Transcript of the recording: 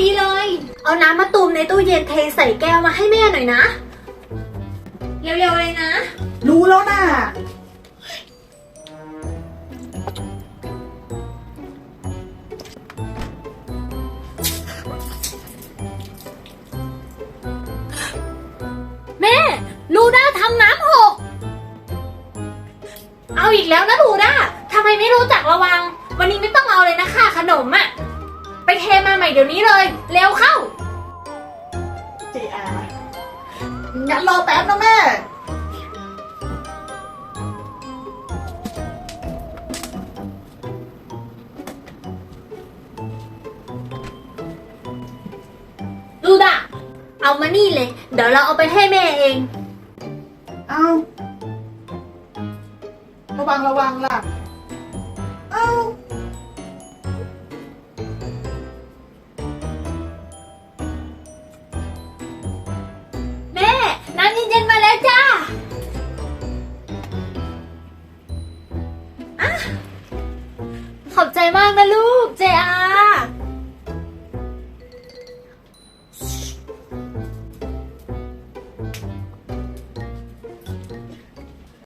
ดีเลย เอาน้ำมาตูมในตู้เย็นเทใส่แก้วมาให้แม่หน่อยนะ เร็วๆเลยนะ รู้แล้วน่ะแม่ลูด้าทำน้ำหก เอาอีกแล้วนะลูด้าทำไมไม่รู้จักระวัง วันนี้ไม่ต้องเอาเลยนะค่ะขนมอะไป เทมาใหม่เดี๋ยวนี้เลย เร็วเข้าเจอางั้นรอแป๊บนะแม่ลูด้าเอามานี่เลย เดี๋ยวเราเอาไปให้แม่เอง เอาระวังระวังล่ะ ขอบใจมากนะลูก เจอา